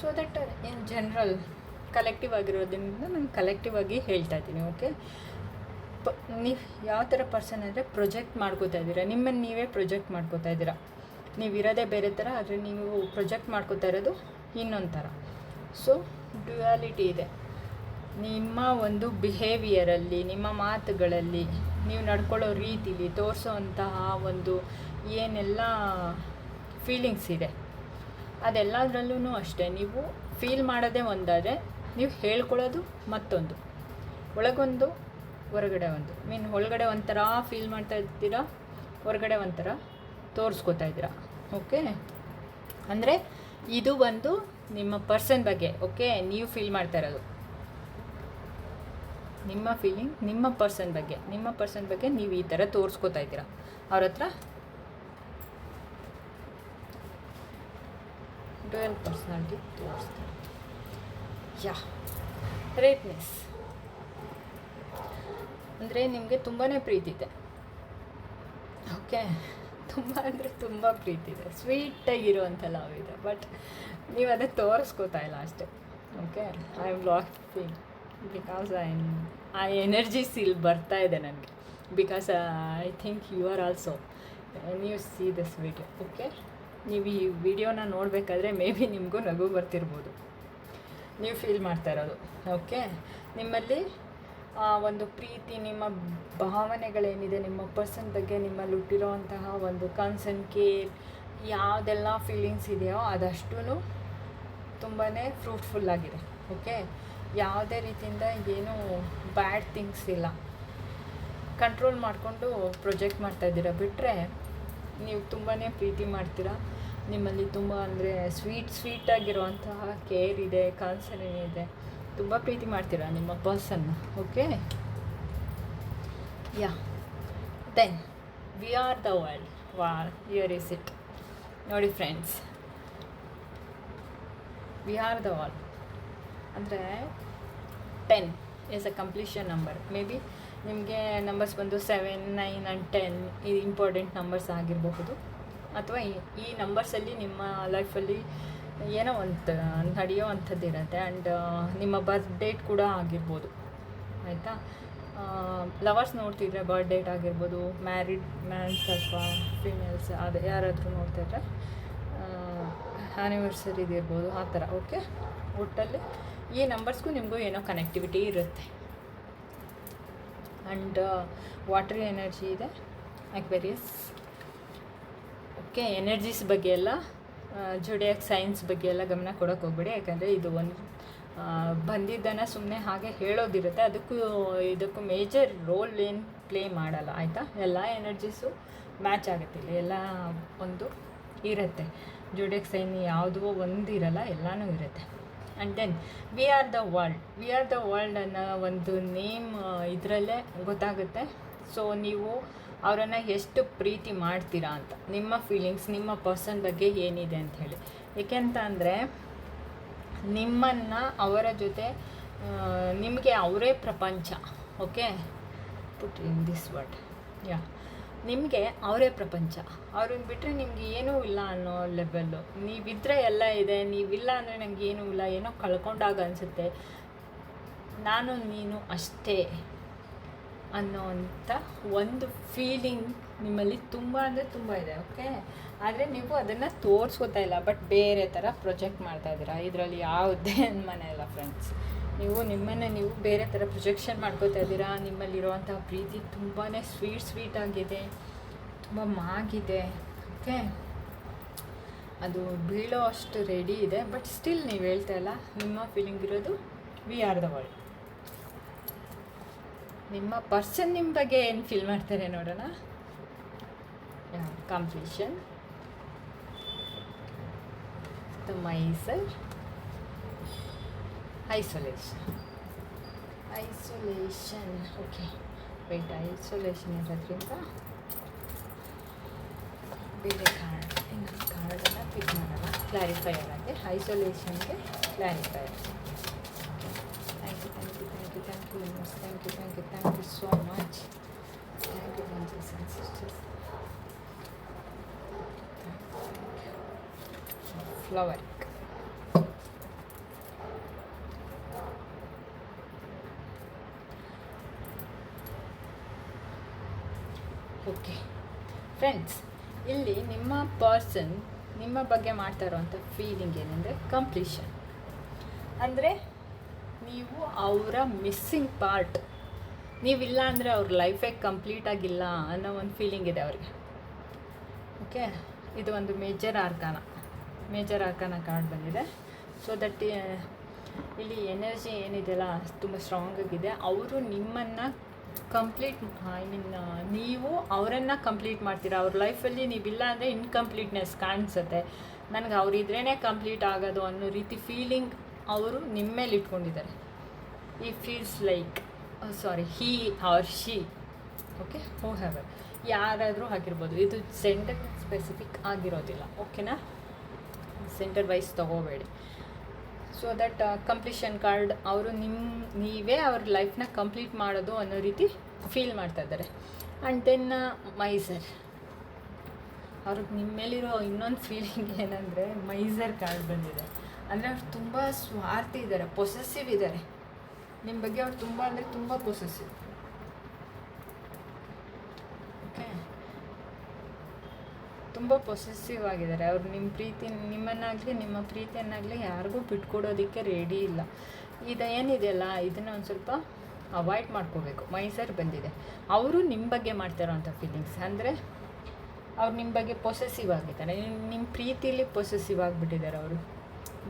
S1: So that in general collective ಆಗಿರೋದ್ರಿಂದ ನಾನು ಕಲೆಕ್ಟಿವ್ ಆಗಿ ಹೇಳ್ತಾ ಇದ್ದೀನಿ, ಓಕೆ? ಪ, ನೀವು ಯಾವ ಥರ ಪರ್ಸನ್ ಅಂದರೆ ಪ್ರೊಜೆಕ್ಟ್ ಮಾಡ್ಕೋತಾ ಇದ್ದೀರಾ? ನಿಮ್ಮನ್ನು ನೀವೇ ಪ್ರೊಜೆಕ್ಟ್ ಮಾಡ್ಕೋತಾ ಇದ್ದೀರಾ? ನೀವು ಇರೋದೇ ಬೇರೆ ಥರ ಆದರೆ ನೀವು ಪ್ರೊಜೆಕ್ಟ್ ಮಾಡ್ಕೋತಾ ಇರೋದು ಇನ್ನೊಂದು ಥರ ಸೊ ಡ್ಯುಯಾಲಿಟಿ ಇದೆ. ನಿಮ್ಮ ಒಂದು ಬಿಹೇವಿಯರಲ್ಲಿ ನಿಮ್ಮ ಮಾತುಗಳಲ್ಲಿ ನೀವು ನಡ್ಕೊಳ್ಳೋ ರೀತಿಲಿ ತೋರಿಸೋವಂತಹ ಒಂದು ಏನೆಲ್ಲ ಫೀಲಿಂಗ್ಸ್ ಇದೆ? ಅದೆಲ್ಲದರಲ್ಲೂ ಅಷ್ಟೇ, ನೀವು ಫೀಲ್ ಮಾಡೋದೇ ಒಂದಾದರೆ ನೀವು ಹೇಳ್ಕೊಳ್ಳೋದು ಮತ್ತೊಂದು. ಒಳಗೊಂದು ಹೊರಗಡೆ ಒಂದು. ಮೀನ್ ಒಳಗಡೆ ಒಂಥರ ಫೀಲ್ ಮಾಡ್ತಾ ಇರ್ತೀರಾ? ಹೊರಗಡೆ ಒಂಥರ ತೋರಿಸ್ಕೊತಾ ಇದ್ದೀರಾ? ಓಕೆ ಅಂದರೆ ಇದು ಬಂದು ನಿಮ್ಮ ಪರ್ಸನ್ ಬಗ್ಗೆ ಓಕೆ ನೀವು ಫೀಲ್ ಮಾಡ್ತಾ ಇರೋದು. ನಿಮ್ಮ ಫೀಲಿಂಗ್ ನಿಮ್ಮ ಪರ್ಸನ್ ಬಗ್ಗೆ. ನಿಮ್ಮ ಪರ್ಸನ್ ಬಗ್ಗೆ ನೀವು ಈ ಥರ ತೋರಿಸ್ಕೊತಾ ಇದ್ದೀರಾ? ಅವ್ರ ಹತ್ರ? ಡ್ವೆಲ್ ಪರ್ಸ್ನಾಲಿಟಿ ತೋರಿಸ್ತಾರೆ ಯಾ ರೇಟ್ನೆಸ್ ಅಂದರೆ ನಿಮಗೆ ತುಂಬಾ ಪ್ರೀತಿ ಇದೆ. ಓಕೆ? ತುಂಬ ಅಂದರೆ ತುಂಬ ಪ್ರೀತಿ ಇದೆ. ಸ್ವೀಟಾಗಿರುವಂಥ ಲವ್ ಇದೆ. ಬಟ್ ನೀವು ಅದೇ ತೋರಿಸ್ಕೋತಾ ಇಲ್ಲ ಅಷ್ಟೇ. Okay I am locking because I ಆ ಎನರ್ಜೀಸ್ ಇಲ್ಲಿ ಬರ್ತಾ ಇದೆ ನನಗೆ. Because I think you are also ನೀವು ಸಿ ದಿಸ್ ಸ್ವೀಟ್ ಓಕೆ ನೀವು ಈ ವಿಡಿಯೋನ ನೋಡಬೇಕಾದ್ರೆ ಮೇ ಬಿ ನಿಮಗೂ ನಗು ಬರ್ತಿರ್ಬೋದು. ನೀವು ಫೀಲ್ ಮಾಡ್ತಾ ಇರೋದು. ಓಕೆ ನಿಮ್ಮಲ್ಲಿ ಒಂದು ಪ್ರೀತಿ, ನಿಮ್ಮ ಭಾವನೆಗಳೇನಿದೆ, ನಿಮ್ಮ ಪರ್ಸನ್ ಬಗ್ಗೆ ನಿಮ್ಮಲ್ಲಿ ಹುಟ್ಟಿರೋವಂತಹ ಒಂದು ಕನ್ಸರ್ನ್ ಕೇರ್ ಯಾವುದೆಲ್ಲ ಫೀಲಿಂಗ್ಸ್ ಇದೆಯೋ ಅದಷ್ಟೂ ತುಂಬಾ ಫ್ರೂಟ್ಫುಲ್ ಆಗಿದೆ ಓಕೆ ಯಾವುದೇ ರೀತಿಯಿಂದ ಏನೂ ಬ್ಯಾಡ್ ಥಿಂಗ್ಸ್ ಇಲ್ಲ. ಕಂಟ್ರೋಲ್ ಮಾಡಿಕೊಂಡು ಪ್ರೊಜೆಕ್ಟ್ ಮಾಡ್ತಾ ಇದ್ದೀರಾ ಬಿಟ್ಟರೆ ನೀವು ತುಂಬಾ ಪ್ರೀತಿ ಮಾಡ್ತೀರಾ? ನಿಮ್ಮಲ್ಲಿ ತುಂಬ ಅಂದರೆ ಸ್ವೀಟ್ ಸ್ವೀಟಾಗಿರುವಂತಹ ಕೇರ್ ಇದೆ ಕಾನ್ಸರ್ನ್ ಇದೆ ತುಂಬ ಪ್ರೀತಿ ಮಾಡ್ತೀರಾ ನಿಮ್ಮ ಪರ್ಸನ್ನ okay yeah then we are the world war year is it ನೋಡಿ friends we are the world ಅಂದರೆ ten is a completion number maybe ನಿಮಗೆ ನಂಬರ್ಸ್ ಬಂದು seven nine and ten important numbers ಆಗಿರಬಹುದು. ಅಥವಾ ಈ ನಂಬರ್ಸಲ್ಲಿ ನಿಮ್ಮ ಲೈಫಲ್ಲಿ ಏನೋ ಒಂದು, ನಡೆಯೋ ಇರುತ್ತೆ. ಆ್ಯಂಡ್ ನಿಮ್ಮ ಬರ್ತ್ ಡೇಟ್ ಕೂಡ ಆಗಿರ್ಬೋದು. ಆಯಿತಾ? ಲವರ್ಸ್ ನೋಡ್ತಿದ್ರೆ ಬರ್ತ್ ಡೇಟ್ ಆಗಿರ್ಬೋದು ಮ್ಯಾರಿಡ್ ಮ್ಯಾನ್ಸ್ ಅಥವಾ ಫಿಮೇಲ್ಸ್ ಅದು ಯಾರಾದರೂ ನೋಡ್ತಿದ್ರೆ ಆ್ಯನಿವರ್ಸರಿದು ಇರ್ಬೋದು, ಆ ಥರ ಓಕೆ ಒಟ್ಟಲ್ಲಿ ಈ ನಂಬರ್ಸ್ಗೂ ನಿಮಗೂ ಏನೋ ಕನೆಕ್ಟಿವಿಟಿ ಇರುತ್ತೆ. ಆ್ಯಂಡ್ ವಾಟರ್ ಎನರ್ಜಿ ಇದೆ ಅಕ್ವೇರಿಯಸ್ ಓಕೆ ಎನರ್ಜೀಸ್ ಬಗ್ಗೆ ಎಲ್ಲ ಜುಡಿಯಾಕ್ ಸೈನ್ಸ್ ಬಗ್ಗೆ ಎಲ್ಲ ಗಮನ ಕೊಡೋಕೆ ಹೋಗ್ಬೇಡಿ. ಯಾಕಂದರೆ ಇದು ಒಂದು ಬಂದಿದ್ದನ್ನು ಸುಮ್ಮನೆ ಹಾಗೆ ಹೇಳೋದಿರುತ್ತೆ. ಅದಕ್ಕೂ, ಇದಕ್ಕೂ ಮೇಜರ್ ರೋಲ್ ಏನು ಪ್ಲೇ ಮಾಡಲ್ಲ, ಆಯಿತಾ? ಎಲ್ಲ ಎನರ್ಜೀಸು ಮ್ಯಾಚ್ ಆಗುತ್ತೆ ಇಲ್ಲಿ. ಎಲ್ಲ ಒಂದು ಇರುತ್ತೆ. ಜೋಡಿಯಕ್ ಸೈನ್ ಯಾವುದೋ ಒಂದು ಇರಲ್ಲ, ಎಲ್ಲನೂ ಇರುತ್ತೆ. And then we are the world we are the world ಅನ್ನೋ ಒಂದು ನೇಮ್ ಇದರಲ್ಲೇ ಗೊತ್ತಾಗುತ್ತೆ. ಸೊ ನೀವು ಅವರನ್ನು ಎಷ್ಟು ಪ್ರೀತಿ ಮಾಡ್ತೀರಾ ಅಂತ, ನಿಮ್ಮ ಫೀಲಿಂಗ್ಸ್ ನಿಮ್ಮ ಪರ್ಸನ್ ಬಗ್ಗೆ ಏನಿದೆ ಅಂತ ಹೇಳಿ. ಏಕೆಂತ ಅಂದರೆ, ನಿಮ್ಮನ್ನು ಅವರ ಜೊತೆ ನಿಮಗೆ ಅವರೇ ಪ್ರಪಂಚ okay put in this word ಯಾ ನಿಮಗೆ ಅವರೇ ಪ್ರಪಂಚ. ಅವ್ರನ್ನ ಬಿಟ್ಟರೆ ನಿಮ್ಗೆ ಏನೂ ಇಲ್ಲ ಅನ್ನೋ ಲೆವೆಲ್ಲು ನೀವಿದ್ರೆ ಎಲ್ಲ ಇದೆ, ನೀವಿಲ್ಲ ಅಂದರೆ ನನಗೆ ಏನೂ ಇಲ್ಲ, ಏನೋ ಕಳ್ಕೊಂಡಾಗ ಅನಿಸುತ್ತೆ. ನಾನು, ನೀನು ಅಷ್ಟೇ. ಅನ್ನೋವಂಥ ಒಂದು ಫೀಲಿಂಗ್ ನಿಮ್ಮಲ್ಲಿ ತುಂಬ ಅಂದರೆ ತುಂಬ ಇದೆ ಓಕೆ ಆದರೆ ನೀವು ಅದನ್ನು ತೋರಿಸ್ಕೋತಾ ಇಲ್ಲ ಬಟ್ ಬೇರೆ ಥರ ಪ್ರೊಜೆಕ್ಟ್ ಮಾಡ್ತಾ ಇದ್ದೀರಾ? ಇದರಲ್ಲಿ ಯಾವುದೇ ಅನುಮಾನ ಇಲ್ಲ ಫ್ರೆಂಡ್ಸ್ ನೀವು ನಿಮ್ಮನ್ನೇ ನೀವು ಬೇರೆ ಥರ ಪ್ರೊಜೆಕ್ಷನ್ ಮಾಡ್ಕೋತಾ ಇದ್ದೀರಾ? ನಿಮ್ಮಲ್ಲಿರುವಂಥ ಪ್ರೀತಿ ತುಂಬಾ ಸ್ವೀಟ್ ಸ್ವೀಟ್ ಆಗಿದೆ, ತುಂಬ ಮಾಗಿದೆ ಓಕೆ ಅದು ಬೀಳೋ ಅಷ್ಟು ರೆಡಿ ಇದೆ ಬಟ್ ಸ್ಟಿಲ್ ನೀವು ಹೇಳ್ತಾ ಇಲ್ಲ, ನಿಮ್ಮ ಫೀಲಿಂಗ್ ಇರೋದು ವಿ ಆರ್ ದ ವರ್ಲ್ಡ್ ನಿಮ್ಮ ಪರ್ಸನ್ ನಿಮ್ಮ ಬಗ್ಗೆ ಏನು ಫೀಲ್ ಮಾಡ್ತಾರೆ ನೋಡೋಣ? Completion miser isolation isolation okay wait isolation ಇರೋದ್ರಿಂದ ಬೇರೆ ಕಾರ್ಡ್ ಇನ್ನೊಂದು ಕಾರ್ಡನ್ನು ಪಿಕ್ ಮಾಡೋಣ. ಕ್ಲಾರಿಫೈ ಆಗಿ ಐಸೋಲೇಷನ್ಗೆ clarify thank you thank you thank thank thank you thank you thank you so much thank you brothers and sisters flower okay friends ಇಲ್ಲಿ ನಿಮ್ಮ person ನಿಮ್ಮ ಬಗ್ಗೆ ಮಾಡ್ತಾ ಇರೋವಂಥ ಫೀಲಿಂಗ್ ಏನಂದರೆ ಕಂಪ್ಲೀಷನ್ ಅಂದರೆ ನೀವು ಅವರ ಮಿಸ್ಸಿಂಗ್ ಪಾರ್ಟ್ ನೀವಿಲ್ಲ ಅಂದರೆ ಅವ್ರ ಲೈಫೇ ಕಂಪ್ಲೀಟ್ ಆಗಿಲ್ಲ ಅನ್ನೋ ಒಂದು ಫೀಲಿಂಗ್ ಇದೆ ಅವ್ರಿಗೆ. ಓಕೆ ಇದು ಒಂದು major arcana major arcana card ಬಂದಿದೆ. ಸೊ ದಟ್ ಇಲ್ಲಿ ಎನರ್ಜಿ ಏನಿದೆಯಲ್ಲ, ತುಂಬ ಸ್ಟ್ರಾಂಗ್ ಆಗಿದೆ. ಅವರು ನಿಮ್ಮನ್ನು ಕಂಪ್ಲೀಟ್ ಐ ಮೀನ್ ನೀವು ಅವರನ್ನು ಕಂಪ್ಲೀಟ್ ಮಾಡ್ತೀರಾ? ಅವ್ರ ಲೈಫಲ್ಲಿ ನೀವಿಲ್ಲ ಅಂದರೆ ಇನ್ಕಂಪ್ಲೀಟ್ನೆಸ್ ಕಾಣಿಸುತ್ತೆ. ನನಗೆ ಅವರಿದ್ರೇ ಕಂಪ್ಲೀಟ್ ಆಗೋದು ಅನ್ನೋ ರೀತಿ ಫೀಲಿಂಗ್ ಅವರು ನಿಮ್ಮ ಮೇಲೆ ಇಟ್ಕೊಂಡಿದ್ದಾರೆ. ಈ feels like sorry he or she okay whoever ಯಾರಾದರೂ ಆಗಿರ್ಬೋದು, ಇದು ಸೆಂಟರ್ ಸ್ಪೆಸಿಫಿಕ್ ಆಗಿರೋದಿಲ್ಲ ಓಕೆನಾ ಸೆಂಟರ್ ವೈಸ್ ತೊಗೋಬೇಡಿ. ಸೊ ದಟ್ ಕಂಪ್ಲೀಷನ್ ಕಾರ್ಡ್ ಅವರು ನಿಮ್ಮ ನೀವೇ ಅವ್ರ ಲೈಫ್ನ ಕಂಪ್ಲೀಟ್ ಮಾಡೋದು ಅನ್ನೋ ರೀತಿ ಫೀಲ್ ಮಾಡ್ತಾ ಇದ್ದಾರೆ. ಆ್ಯಂಡ್ ದೆನ್ ಮೈಸರ್ ಅವ್ರಿಗೆ ನಿಮ್ಮ ಮೇಲಿರೋ ಇನ್ನೊಂದು ಫೀಲಿಂಗ್ ಏನಂದರೆ ಮೈಸರ್ ಕಾರ್ಡ್ ಬಂದಿದೆ. ಅಂದರೆ ಅವ್ರು ತುಂಬ ಸ್ವಾರ್ಥಿ ಇದ್ದಾರೆ ಪೊಸೆಸಿವ್ ಇದ್ದಾರೆ ನಿಮ್ಮ ಬಗ್ಗೆ ಅವ್ರು ತುಂಬ ಅಂದರೆ ತುಂಬ ಪೊಸೆಸಿವ್ ಓಕೆ ತುಂಬ ಪೊಸೆಸಿವ್ ಆಗಿದ್ದಾರೆ. ಅವ್ರು ನಿಮ್ಮ ಪ್ರೀತಿ, ನಿಮ್ಮನ್ನಾಗಲಿ, ನಿಮ್ಮ ಪ್ರೀತಿಯನ್ನಾಗಲಿ ಯಾರಿಗೂ ಬಿಟ್ಕೊಡೋದಕ್ಕೆ ರೆಡಿ ಇಲ್ಲ. ಇದು ಏನಿದೆಯಲ್ಲ ಇದನ್ನು ಒಂದು ಸ್ವಲ್ಪ ಅವಾಯ್ಡ್ ಮಾಡ್ಕೋಬೇಕು. ಮೈಸೂರು ಬಂದಿದೆ. ಅವರು ನಿಮ್ಮ ಬಗ್ಗೆ ಮಾಡ್ತಾರೋಂಥ ಫೀಲಿಂಗ್ಸ್ ಅಂದರೆ ಅವ್ರು ನಿಮ್ಮ ಬಗ್ಗೆ ಪೊಸೆಸಿವ್ ಆಗಿದ್ದಾರೆ. ನಿಮ್ಮ ಪ್ರೀತಿಯಲ್ಲಿ ಪೊಸೆಸಿವ್ ಆಗಿಬಿಟ್ಟಿದ್ದಾರೆ ಅವರು.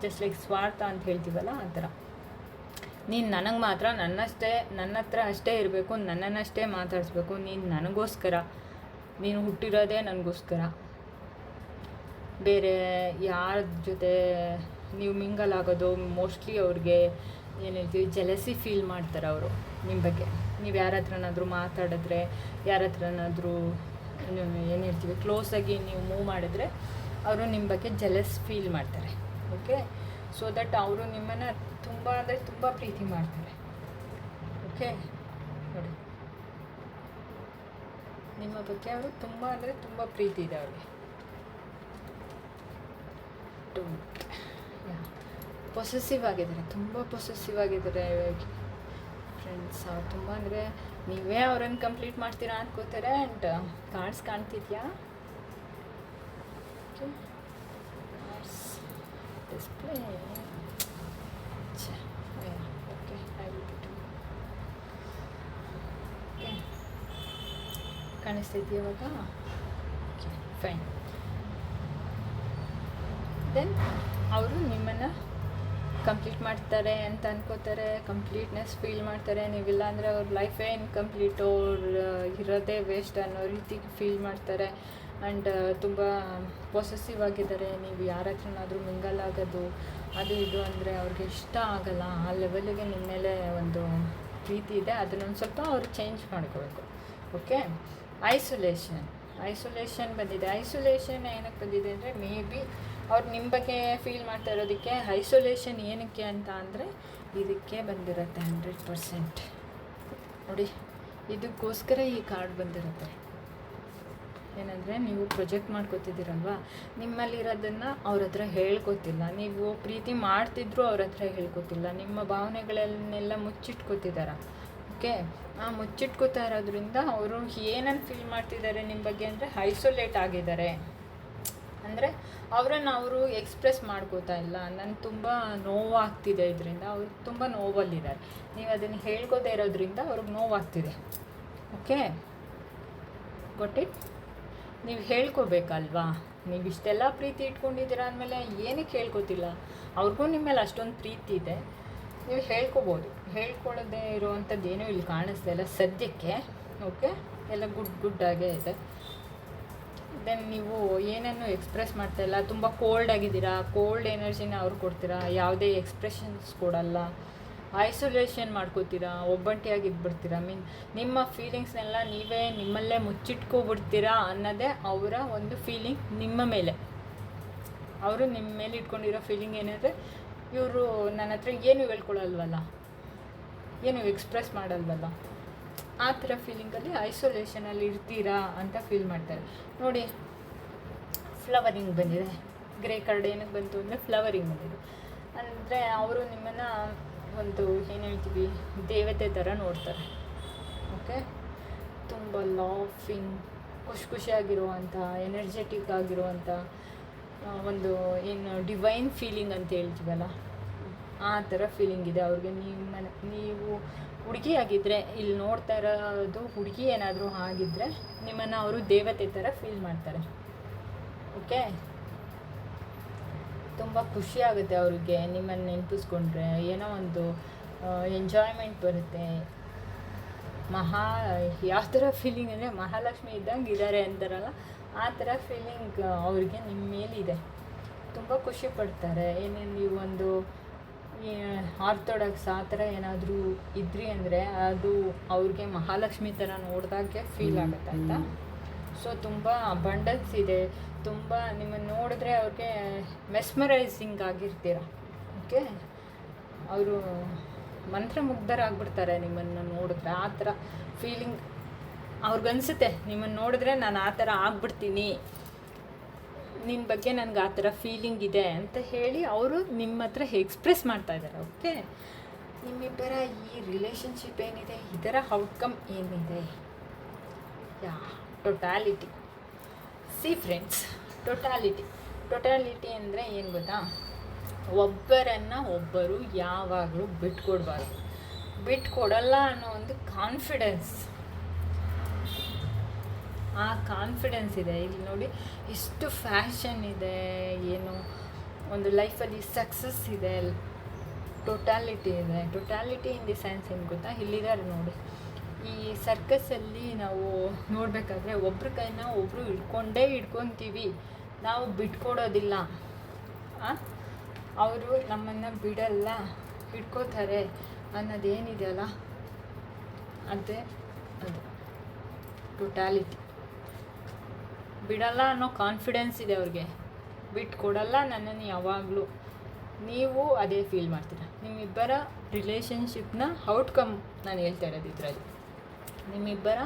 S1: ಜಸ್ಟ್ ಲೈಕ್ ಸ್ವಾರ್ಥ ಅಂತ ಹೇಳ್ತೀವಲ್ಲ ಆ ಥರ. ನೀನು ನನಗೆ ಮಾತ್ರ ನನ್ನಷ್ಟೇ, ನನ್ನ ಹತ್ರ ಅಷ್ಟೇ ಇರಬೇಕು, ನನ್ನನ್ನಷ್ಟೇ ಮಾತಾಡಿಸ್ಬೇಕು, ನೀನು ನನಗೋಸ್ಕರ. ನೀನು ಹುಟ್ಟಿರೋದೇ ನನಗೋಸ್ಕರ. ಬೇರೆ ಯಾರ ಜೊತೆ ನೀವು ಮಿಂಗಲ್ ಆಗೋದು ಮೋಸ್ಟ್ಲಿ ಅವ್ರಿಗೆ ಏನು ಹೇಳ್ತೀವಿ ಜಲಸಿ ಫೀಲ್ ಮಾಡ್ತಾರೆ ಅವರು ನಿಮ್ಮ ಬಗ್ಗೆ. ನೀವು ಯಾರ ಹತ್ರನಾದರೂ ಮಾತಾಡಿದ್ರೆ, ಯಾರ ಹತ್ರನಾದರೂ ಏನು ಹೇಳ್ತೀವಿ ಕ್ಲೋಸಾಗಿ ನೀವು ಮೂವ್ ಮಾಡಿದ್ರೆ, ಅವರು ನಿಮ್ಮ ಬಗ್ಗೆ ಜಲಸ್ ಫೀಲ್ ಮಾಡ್ತಾರೆ. ಓಕೆ ಸೊ ದಟ್ ಅವರು ನಿಮ್ಮನ್ನು ತುಂಬ ಅಂದರೆ ತುಂಬ ಪ್ರೀತಿ ಮಾಡ್ತಾರೆ. ಓಕೆ ನೋಡಿ. ನಿಮ್ಮ ಬಗ್ಗೆ ಅವರು ತುಂಬ ಅಂದರೆ ತುಂಬ ಪ್ರೀತಿ ಇದೆ ಅವ್ರಿಗೆ. ಪೊಸೆಸಿವ್ ಆಗಿದ್ದಾರೆ. ತುಂಬ ಪೊಸೆಸಿವ್ ಆಗಿದ್ದಾರೆ ಫ್ರೆಂಡ್ಸ್ ಅವ್ರು ತುಂಬ ಅಂದರೆ ನೀವೇ ಅವ್ರನ್ನ ಕಂಪ್ಲೀಟ್ ಮಾಡ್ತೀರಾ ಅಂದ್ಕೋತಾರೆ ಆ್ಯಂಡ್ ಕಾರ್ಡ್ಸ್ ಕಾಣ್ತಿದ್ಯಾ? ಡಿಸ್ಪ್ಲೇ ಓಕೆ ಐ ಓಕೆ ಕಾಣಿಸ್ತೈತಿ ಇವಾಗ? ಓಕೆ ಫೈನ್ ದೆನ್ ಅವರು ನಿಮ್ಮನ್ನು ಕಂಪ್ಲೀಟ್ ಮಾಡ್ತಾರೆ ಅಂತ ಅನ್ಕೋತಾರೆ ಕಂಪ್ಲೀಟ್ನೆಸ್ ಫೀಲ್ ಮಾಡ್ತಾರೆ. ನೀವಿಲ್ಲ ಅಂದರೆ ಅವ್ರ ಲೈಫೇ ಇನ್ಕಂಪ್ಲೀಟು ಅವ್ರು ಇರೋದೇ ವೇಸ್ಟ್ ಅನ್ನೋ ರೀತಿ ಫೀಲ್ ಮಾಡ್ತಾರೆ. ಆ್ಯಂಡ್ ತುಂಬ ಪೊಸೆಸಿವ್ ಆಗಿದ್ದಾರೆ. ನೀವು ಯಾರ ಹತ್ರನಾದರೂ ಮಿಂಗಲ್ ಆಗೋದು, ಅದು ಇದು ಅಂದರೆ ಅವ್ರಿಗೆ ಇಷ್ಟ ಆಗಲ್ಲ. ಆ ಲೆವೆಲಿಗೆ ನಿಮ್ಮ ಮೇಲೆ ಒಂದು ಪ್ರೀತಿ ಇದೆ. ಅದನ್ನೊಂದು ಸ್ವಲ್ಪ ಅವ್ರು ಚೇಂಜ್ ಮಾಡ್ಕೋಬೇಕು. ಓಕೆ ಐಸೋಲೇಷನ್ ಐಸೋಲೇಷನ್ ಬಂದಿದೆ. ಐಸೋಲೇಷನ್ ಏನಕ್ಕೆ ಬಂದಿದೆ ಅಂದರೆ ಮೇ ಬಿ ಅವ್ರು ನಿಮ್ಮ ಬಗ್ಗೆ ಫೀಲ್ ಮಾಡ್ತಾ ಇರೋದಕ್ಕೆ ಐಸೋಲೇಷನ್ ಏನಕ್ಕೆ ಅಂತ ಅಂದರೆ ಇದಕ್ಕೆ ಬಂದಿರುತ್ತೆ ಹಂಡ್ರೆಡ್ ಪರ್ಸೆಂಟ್ ನೋಡಿ, ಇದಕ್ಕೋಸ್ಕರ ಈ ಕಾರ್ಡ್ ಬಂದಿರುತ್ತೆ. ಏನಂದರೆ ನೀವು ಪ್ರೊಜೆಕ್ಟ್ ಮಾಡ್ಕೋತಿದ್ದೀರಲ್ವ? ನಿಮ್ಮಲ್ಲಿರೋದನ್ನು ಅವ್ರ ಹತ್ರ ಹೇಳ್ಕೊತಿಲ್ಲ. ನೀವು ಪ್ರೀತಿ ಮಾಡ್ತಿದ್ರು ಅವ್ರ ಹತ್ರ ಹೇಳ್ಕೊತಿಲ್ಲ. ನಿಮ್ಮ ಭಾವನೆಗಳನ್ನೆಲ್ಲ ಮುಚ್ಚಿಟ್ಕೋತಿದ್ದಾರ ಓಕೆ ಆ ಮುಚ್ಚಿಟ್ಕೋತಾ ಇರೋದ್ರಿಂದ ಅವರು ಏನನ್ನು ಫೀಲ್ ಮಾಡ್ತಿದ್ದಾರೆ ನಿಮ್ಮ ಬಗ್ಗೆ ಅಂದರೆ ಐಸೋಲೇಟ್ ಆಗಿದ್ದಾರೆ ಅಂದರೆ ಅವರನ್ನು ಅವರು ಎಕ್ಸ್ಪ್ರೆಸ್ ಮಾಡ್ಕೋತಾ ಇಲ್ಲ. ನನಗೆ ತುಂಬ ನೋವಾಗ್ತಿದೆ ಇದರಿಂದ ಅವರು ತುಂಬ ನೋವಲ್ಲಿದ್ದಾರೆ ನೀವು ಅದನ್ನು ಹೇಳ್ಕೋದೇ ಇರೋದ್ರಿಂದ ಅವ್ರಿಗೆ ನೋವಾಗ್ತಿದೆ. ಓಕೆ ಗೊಟ್ಟಿಟ್ ನೀವು ಹೇಳ್ಕೋಬೇಕಲ್ವಾ ನೀವು ಇಷ್ಟೆಲ್ಲ ಪ್ರೀತಿ ಇಟ್ಕೊಂಡಿದ್ದೀರ ಅಂದಮೇಲೆ ಏನಕ್ಕೆ ಹೇಳ್ಕೊತಿಲ್ಲ? ಅವ್ರಿಗೂ ನಿಮ್ಮ ಮೇಲೆ ಅಷ್ಟೊಂದು ಪ್ರೀತಿ ಇದೆ. ನೀವು ಹೇಳ್ಕೊಬೋದು. ಹೇಳ್ಕೊಳ್ಳೋದೇ ಇರುವಂಥದ್ದು ಏನೂ ಇಲ್ಲಿ ಕಾಣಿಸ್ತಾ ಇಲ್ಲ ಸದ್ಯಕ್ಕೆ. ಓಕೆ? ಎಲ್ಲ ಗುಡ್ ಗುಡ್ ಆಗೇ ಇದೆ. ದೆನ್ ನೀವು ಏನನ್ನು ಎಕ್ಸ್ಪ್ರೆಸ್ ಮಾಡ್ತಾ ಇಲ್ಲ? ತುಂಬ ಕೋಲ್ಡ್ ಆಗಿದ್ದೀರಾ? ಕೋಲ್ಡ್ ಎನರ್ಜಿನ ಅವ್ರು ಕೊಡ್ತೀರಾ? ಯಾವುದೇ ಎಕ್ಸ್ಪ್ರೆಷನ್ಸ್ ಕೊಡಲ್ಲ. ಐಸೋಲೇಷನ್ ಮಾಡ್ಕೋತೀರಾ ಒಬ್ಬಂಟಿಯಾಗಿ ಇದ್ಬಿಡ್ತೀರಾ ಮೀನ್ ನಿಮ್ಮ ಫೀಲಿಂಗ್ಸ್ನೆಲ್ಲ ನೀವೇ ನಿಮ್ಮಲ್ಲೇ ಮುಚ್ಚಿಟ್ಕೊಬಿಡ್ತೀರಾ ಅನ್ನೋದೇ ಅವರ ಒಂದು ಫೀಲಿಂಗ್ ನಿಮ್ಮ ಮೇಲೆ. ಅವರು ನಿಮ್ಮ ಮೇಲೆ ಇಟ್ಕೊಂಡಿರೋ ಫೀಲಿಂಗ್ ಏನಂದರೆ ಇವರು ನನ್ನ ಹತ್ರ ಏನು ಹೇಳ್ಕೊಳ್ಳಲ್ವಲ್ಲ ಏನು ಎಕ್ಸ್ಪ್ರೆಸ್ ಮಾಡಲ್ವಲ್ಲ? ಆ ಥರ ಫೀಲಿಂಗಲ್ಲಿ ಐಸೋಲೇಷನಲ್ಲಿ ಇರ್ತೀರಾ ಅಂತ ಫೀಲ್ ಮಾಡ್ತಾರೆ. ನೋಡಿ ಫ್ಲವರಿಂಗ್ ಬಂದಿದೆ. ಗ್ರೇ ಕಾರ್ಡ್ ಏನಕ್ಕೆ ಬಂತು ಅಂದರೆ ಫ್ಲವರಿಂಗ್ ಬಂದಿದೆ. ಅಂದರೆ ಅವರು ನಿಮ್ಮನ್ನು ಒಂದು ಏನು ಹೇಳ್ತೀವಿ, ದೇವತೆ ಥರ ನೋಡ್ತಾರೆ. ಓಕೆ ತುಂಬ ಲಾಫಿಂಗ್ ಖುಷಿ ಖುಷಿಯಾಗಿರುವಂಥ ಎನರ್ಜೆಟಿಕ್ ಆಗಿರುವಂಥ ಒಂದು ಏನು ಡಿವೈನ್ ಫೀಲಿಂಗ್ ಅಂತ ಹೇಳ್ತೀವಲ್ಲ, ಆ ಥರ ಫೀಲಿಂಗ್ ಇದೆ ಅವ್ರಿಗೆ. ನಿಮ್ಮ ನೀವು ಹುಡುಗಿ ಆಗಿದ್ದರೆ ಇಲ್ಲಿ ನೋಡ್ತಾ ಇರೋದು ಹುಡುಗಿ ಏನಾದರೂ ಆಗಿದ್ದರೆ ನಿಮ್ಮನ್ನು ಅವರು ದೇವತೆ ಥರ ಫೀಲ್ ಮಾಡ್ತಾರೆ. ಓಕೆ ತುಂಬ ಖುಷಿ ಆಗುತ್ತೆ ಅವ್ರಿಗೆ ನಿಮ್ಮನ್ನು ನೆನಪಿಸ್ಕೊಂಡ್ರೆ. ಏನೋ ಒಂದು ಎಂಜಾಯ್ಮೆಂಟ್ ಬರುತ್ತೆ. ಮಹಾ ಯಾವ ಥರ ಫೀಲಿಂಗ್ ಅಂದರೆ ಮಹಾಲಕ್ಷ್ಮಿ ಇದ್ದಂಗೆ ಇದ್ದಾರೆ ಅಂತಾರಲ್ಲ ಆ ಥರ ಫೀಲಿಂಗ್ ಅವ್ರಿಗೆ ನಿಮ್ಮ ಮೇಲಿದೆ. ತುಂಬ ಖುಷಿ ಪಡ್ತಾರೆ. ಏನೇನು ನೀವು ಒಂದು ಆರ್ಥೋಡಾಕ್ಸ್ ಆ ಥರ ಏನಾದರೂ ಇದ್ರಿ ಅಂದರೆ ಅದು ಅವ್ರಿಗೆ ಮಹಾಲಕ್ಷ್ಮಿ ಥರ ನೋಡಿದಾಗೆ ಫೀಲ್ ಆಗುತ್ತೆ ಆಯಿತಾ? ಸೊ ತುಂಬ ಬಂಡಲ್ಸ್ ಇದೆ. ತುಂಬ ನಿಮ್ಮನ್ನು ನೋಡಿದ್ರೆ ಅವ್ರಿಗೆ ಮೆಸ್ಮರೈಸಿಂಗ್ ಆಗಿರ್ತೀರ. ಓಕೆ ಅವರು ಮಂತ್ರಮುಗ್ಧರಾಗ್ಬಿಡ್ತಾರೆ ನಿಮ್ಮನ್ನು ನೋಡಿದ್ರೆ. ಆ ಥರ ಫೀಲಿಂಗ್ ಅವ್ರಿಗನ್ಸುತ್ತೆ. ನಿಮ್ಮನ್ನು ನೋಡಿದ್ರೆ ನಾನು ಆ ಥರ ಆಗ್ಬಿಡ್ತೀನಿ. ನಿನ್ನ ಬಗ್ಗೆ ನನಗೆ ಆ ಥರ ಫೀಲಿಂಗ್ ಇದೆ ಅಂತ ಹೇಳಿ ಅವರು ನಿಮ್ಮ ಹತ್ರ ಎಕ್ಸ್ಪ್ರೆಸ್ ಮಾಡ್ತಾ ಇದ್ದಾರೆ ಓಕೆ ನಿಮ್ಮಿಬ್ಬರ ಈ ರಿಲೇಷನ್ಶಿಪ್ ಏನಿದೆ? ಇದರ ಔಟ್ಕಮ್ ಏನಿದೆ? Yeah. Totality see friends totality totality ಅಂದರೆ ಏನು ಗೊತ್ತಾ? ಒಬ್ಬರನ್ನು ಒಬ್ಬರು ಯಾವಾಗಲೂ ಬಿಟ್ಕೊಡ್ಬಾರ್ದು. ಬಿಟ್ಕೊಡಲ್ಲ ಅನ್ನೋ ಒಂದು ಕಾನ್ಫಿಡೆನ್ಸ್ ಆ ಕಾನ್ಫಿಡೆನ್ಸ್ ಇದೆ. ಇಲ್ಲಿ ನೋಡಿ, ಇಷ್ಟು ಫ್ಯಾಷನ್ ಇದೆ, ಏನು, ಒಂದು ಲೈಫಲ್ಲಿ ಸಕ್ಸಸ್ ಇದೆ. ಟೊಟಾಲಿಟಿ ಇದೆ. ಟೊಟಾಲಿಟಿ ಇನ್ ದಿ ಸೆನ್ಸ್ ಏನು ಗೊತ್ತಾ? ಇಲ್ಲಿದ್ದಾರೆ ನೋಡಿ. ಈ ಸರ್ಕಸ್ಸಲ್ಲಿ ನಾವು ನೋಡಬೇಕಾದ್ರೆ ಒಬ್ರ ಕೈನ ಒಬ್ಬರು ಹಿಡ್ಕೊಂಡೇ ಹಿಡ್ಕೊತೀವಿ. ನಾವು ಬಿಟ್ಕೊಡೋದಿಲ್ಲ. ಅವರು ನಮ್ಮನ್ನು ಬಿಡಲ್ಲ. ಹಿಡ್ಕೋತಾರೆ. ಅನ್ನೋದೇನಿದೆಯಲ್ಲ ಅದೇ ಅದು. ಟೋಟಾಲಿಟಿ ಬಿಡಲ್ಲ ಅನ್ನೋ ಕಾನ್ಫಿಡೆನ್ಸ್ ಇದೆ ಅವ್ರಿಗೆ. ಬಿಟ್ಕೊಡಲ್ಲ ನನ್ನನ್ನು ಯಾವಾಗಲೂ. ನೀವು ಅದೇ ಫೀಲ್ ಮಾಡ್ತೀರ. ನಿಮ್ಮಿಬ್ಬರ ರಿಲೇಷನ್ಶಿಪ್ನ ಔಟ್ಕಮ್ ನಾನು ಹೇಳ್ತಾ ಇರೋದು ಇದರಲ್ಲಿ. ನಿಮ್ಮಿಬ್ಬರ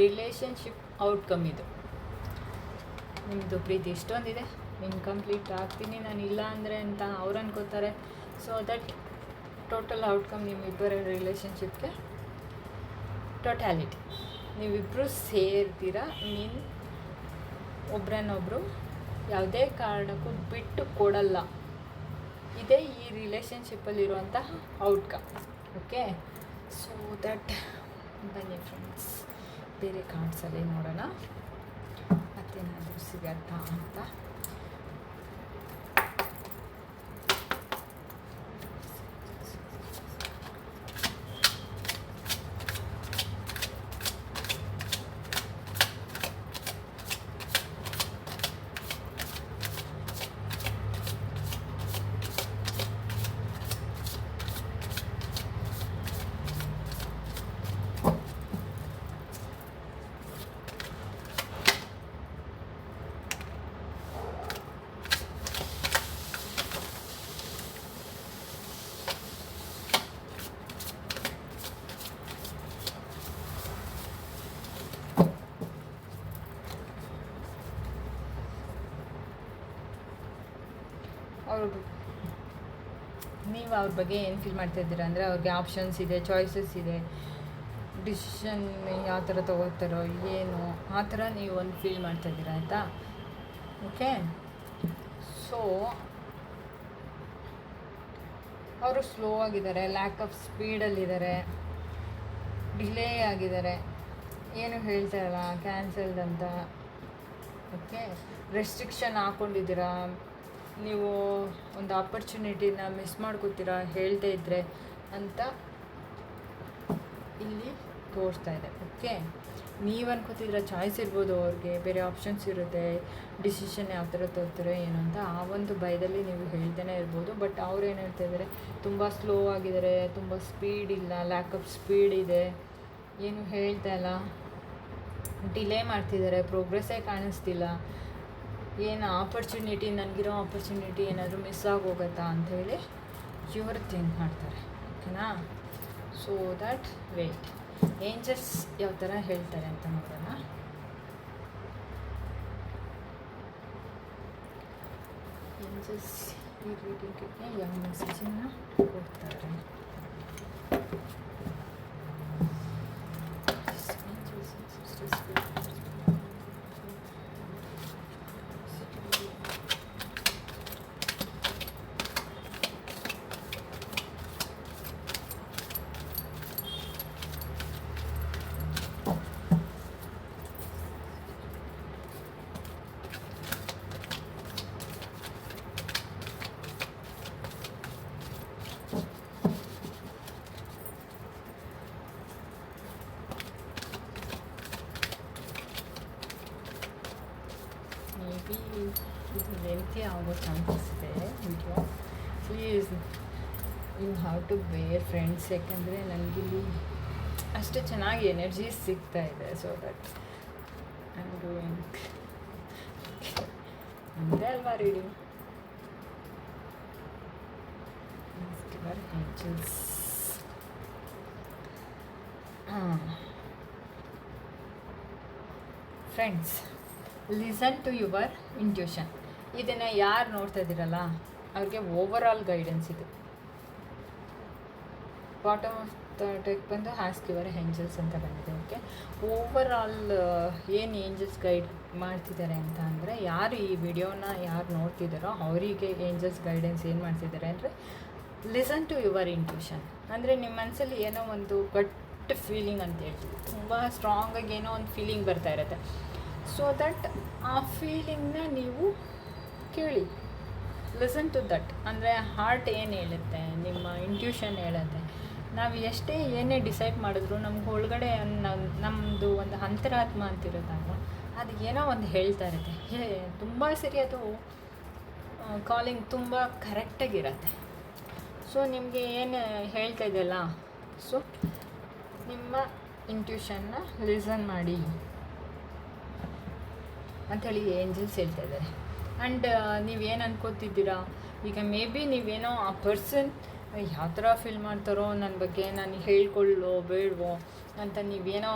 S1: ರಿಲೇಷನ್ಶಿಪ್ ಔಟ್ಕಮ್ ಇದು. ನಿಮ್ಮದು ಪ್ರೀತಿ ಇಷ್ಟೊಂದಿದೆ ಇನ್ಕಂಪ್ಲೀಟ್ ಆಗ್ತೀನಿ, ನಾನು ಇಲ್ಲ ಅಂದರೆ ಅಂತ ಅವ್ರು ಅನ್ಕೋತಾರೆ. ಸೊ ದಟ್ ಟೋಟಲ್ ಔಟ್ಕಮ್ ನಿಮ್ಮಿಬ್ಬರ ರಿಲೇಷನ್ಶಿಪ್ಗೆ ಟೋಟ್ಯಾಲಿಟಿ ನೀವಿಬ್ಬರು ಸೇರ್ತೀರ ಮೀನ್ ಒಬ್ರನ್ನೊಬ್ಬರು ಯಾವುದೇ ಕಾರಣಕ್ಕೂ ಬಿಟ್ಟು ಕೊಡಲ್ಲ. ಇದೇ ಈ ರಿಲೇಷನ್ಶಿಪ್ಪಲ್ಲಿರುವಂತಹ ಔಟ್ಕಮ್ ಓಕೆ ಸೊ ದಟ್ ಬನ್ನಿ ಫ್ರೆಂಡ್ಸ್ ಬೇರೆ ಕಾರ್ಡ್ಸಲ್ಲಿ ನೋಡೋಣ. ಮತ್ತೇನಾದರೂ ಸಿಗತ್ತಾ ಅಂತ ಅವ್ರಿಗೆ ನೀವು ಅವ್ರ ಬಗ್ಗೆ ಏನು ಫೀಲ್ ಮಾಡ್ತಾ ಇದ್ದೀರಾ? ಅಂದರೆ ಅವ್ರಿಗೆ ಆಪ್ಷನ್ಸ್ ಇದೆ ಚಾಯ್ಸಸ್ ಇದೆ. ಡಿಸಿಷನ್ ಯಾವ ಥರ ತೊಗೋತಾರೋ, ಏನು, ಆ ಥರ ನೀವು ಒಂದು ಫೀಲ್ ಮಾಡ್ತಾ ಇದ್ದೀರಾ, ಆಯಿತಾ? ಓಕೆ ಸೊ ಅವರು ಸ್ಲೋ ಆಗಿದ್ದಾರೆ ಲ್ಯಾಕ್ ಆಫ್ ಸ್ಪೀಡಲ್ಲಿದ್ದಾರೆ ಡಿಲೇ ಆಗಿದ್ದಾರೆ. ಏನು ಹೇಳ್ತಾರಲ್ಲ ಕ್ಯಾನ್ಸಲ್ಡ್ ಅಂತ. ಓಕೆ ರೆಸ್ಟ್ರಿಕ್ಷನ್ ಹಾಕ್ಕೊಂಡಿದ್ದೀರಾ ನೀವು ಒಂದು ಆಪರ್ಚುನಿಟಿನ ಮಿಸ್ ಮಾಡ್ಕೋತೀರಾ ಹೇಳ್ತಾ ಇದ್ದರೆ ಅಂತ ಇಲ್ಲಿ ತೋರಿಸ್ತಾ ಇದೆ ಓಕೆ ನೀವು ಅನ್ಕೋತಿದ್ರೆ ಚಾಯ್ಸ್ ಇರ್ಬೋದು ಅವ್ರಿಗೆ, ಬೇರೆ ಆಪ್ಷನ್ಸ್ ಇರುತ್ತೆ ಡಿಸಿಷನ್ ಯಾವ ಥರ ತೋರ್ತಾರೆ ಏನು ಅಂತ ಆ ಒಂದು ಭಯದಲ್ಲಿ ನೀವು ಹೇಳ್ತಾನೆ ಇರ್ಬೋದು. ಬಟ್ ಅವ್ರು ಏನು ಹೇಳ್ತಾ ಇದ್ದಾರೆ ತುಂಬ ಸ್ಲೋ ಆಗಿದ್ದಾರೆ ತುಂಬ ಸ್ಪೀಡ್ ಇಲ್ಲ ಲ್ಯಾಕ್ ಆಫ್ ಸ್ಪೀಡ್ ಇದೆ, ಏನು ಹೇಳ್ತಾ ಇಲ್ಲ? ಡಿಲೇ ಮಾಡ್ತಿದ್ದಾರೆ ಪ್ರೋಗ್ರೆಸ್ಸೇ ಕಾಣಿಸ್ತಿಲ್ಲ. ಏನು ಆಪರ್ಚುನಿಟಿ ನನಗಿರೋ ಆಪರ್ಚುನಿಟಿ ಏನಾದರೂ ಮಿಸ್ ಆಗೋಗುತ್ತಾ ಅಂಥೇಳಿ ಇವರು ಥಿಂಕ್ ಮಾಡ್ತಾರೆ ಓಕೆನಾ ಸೊ ದ್ಯಾಟ್ ವೇಟ್ ಏಂಜಸ್ ಯಾವ ಥರ ಹೇಳ್ತಾರೆ ಅಂತ ನೋಡೋಣ. ಏಂಜಲ್ಸ್ ಈ ಯಾವ ಮೆಸೇಜನ್ನು ಕೊಡ್ತಾರೆ. ಯಾಕೆಂದರೆ ಯಾಕಂದರೆ ನನಗಿಲ್ಲಿ ಅಷ್ಟು ಚೆನ್ನಾಗಿ ಎನರ್ಜಿ ಸಿಗ್ತಾ ಇದೆ so that I am doing ನಮ್ಮದೇ ಅಲ್ವಾ reading friends listen to your intuition ಇದನ್ನು ಯಾರು ನೋಡ್ತಾ ಇದ್ದೀರಲ್ಲ, ಅವ್ರಿಗೆ ಓವರ್ ಆಲ್ ಗೈಡೆನ್ಸ್ ಇದು. ಬಾಟಮ್ ಆಫ್ ದ ಟೆಕ್ ಬಂದು ಹ್ಯಾಸ್ಕ್ ಯುವರ್ ಏಂಜಲ್ಸ್ ಅಂತ ಬಂದಿದೆ ಓಕೆ ಓವರ್ ಆಲ್ ಏನು ಏಂಜಲ್ಸ್ ಗೈಡ್ ಮಾಡ್ತಿದ್ದಾರೆ ಅಂತ ಅಂದರೆ, ಯಾರು ಈ ವಿಡಿಯೋನ ಯಾರು ನೋಡ್ತಿದ್ದಾರೋ ಅವರಿಗೆ ಏಂಜಲ್ಸ್ ಗೈಡೆನ್ಸ್ ಏನು ಮಾಡ್ತಿದ್ದಾರೆ ಅಂದರೆ ಲಿಸನ್ ಟು ಯುವರ್ ಇಂಟ್ಯೂಷನ್ ಅಂದರೆ ನಿಮ್ಮ ಮನಸ್ಸಲ್ಲಿ ಏನೋ ಒಂದು ಗಟ್ ಫೀಲಿಂಗ್ ಅಂತ ಹೇಳ್ತೀವಿ. ತುಂಬ ಸ್ಟ್ರಾಂಗಾಗಿ ಏನೋ ಒಂದು ಫೀಲಿಂಗ್ ಬರ್ತಾ ಇರುತ್ತೆ. ಸೊ ದಟ್ ಆ ಫೀಲಿಂಗ್ನ ನೀವು ಕೇಳಿ. ಲಿಸನ್ ಟು ದಟ್ ಅಂದರೆ ಹಾರ್ಟ್ ಏನು ಹೇಳುತ್ತೆ, ನಿಮ್ಮ ಇಂಟ್ಯೂಷನ್ ಹೇಳುತ್ತೆ. ನಾವು ಎಷ್ಟೇ ಏನೇ ಡಿಸೈಡ್ ಮಾಡಿದ್ರು ನಮ್ಗೆ ಒಳಗಡೆ ನಮ್ಮದು ಒಂದು ಅಂತರಾತ್ಮ ಅಂತಿರುತ್ತಲ್ವ ಅದು ಏನೋ ಒಂದು ಹೇಳ್ತಾ ಇರುತ್ತೆ. ಹೇ, ತುಂಬ ಸರಿ ಅದು ಕಾಲಿಂಗ್ ತುಂಬ ಕರೆಕ್ಟಾಗಿರತ್ತೆ ಸೊ ನಿಮಗೆ ಏನು ಹೇಳ್ತಾ ಇದೆಯಲ್ಲ? ಸೊ ನಿಮ್ಮ ಇಂಟ್ಯೂಷನ್ನ ಲಿಸನ್ ಮಾಡಿ. ಅಂಥೇಳಿ ಏಂಜಲ್ಸ್ ಹೇಳ್ತಾ ಇದ್ದಾರೆ. ಆ್ಯಂಡ್ ನೀವೇನು ಅನ್ಕೋತಿದ್ದೀರಾ? ಈಗ ಮೇ ಬಿ ನೀವೇನೋ ಆ ಪರ್ಸನ್ ಯಾವ ಥರ ಫೀಲ್ ಮಾಡ್ತಾರೋ ನನ್ನ ಬಗ್ಗೆ, ನಾನು ಹೇಳ್ಕೊಳ್ಳೋ, ಬೇಡವೋ ಅಂತ ನೀವೇನೋ